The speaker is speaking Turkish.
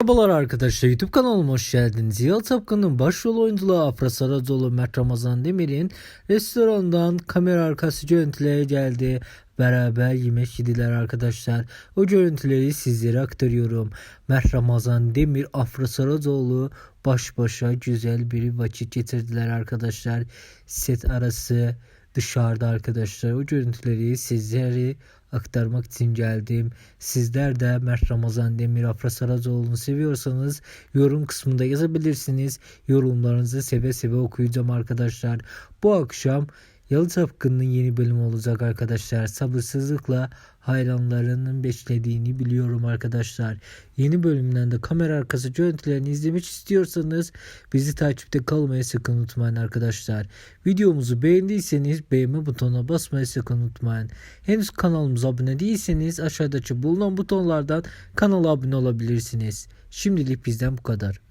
Merhabalar arkadaşlar YouTube kanalıma hoş geldiniz. Yalı Tapkan'ın başrol oyunculuğu Afra Saracoğlu Mert Ramazan Demir'in restorandan kamera arkası görüntüleri geldi. Beraber yemek yediler arkadaşlar. O görüntüleri sizlere aktarıyorum. Mert Ramazan Demir, Afra Saracoğlu baş başa güzel bir vakit getirdiler arkadaşlar. Set arası dışarıda arkadaşlar. O görüntüleri sizlere aktarmak için geldim. Sizler de Mert Ramazan Demir Afra Saracoğlu'nu seviyorsanız yorum kısmında yazabilirsiniz. Yorumlarınızı seve seve okuyacağım arkadaşlar. Bu akşam Yalı Çapkın'ın yeni bölümü olacak arkadaşlar. Sabırsızlıkla hayranlarının beklediğini biliyorum arkadaşlar. Yeni bölümden de kamera arkası görüntülerini izlemek istiyorsanız bizi takipte kalmayı sakın unutmayın arkadaşlar. Videomuzu beğendiyseniz beğenme butonuna basmayı sakın unutmayın. Henüz kanalımıza abone değilseniz aşağıdaki bulunan butonlardan kanala abone olabilirsiniz. Şimdilik bizden bu kadar.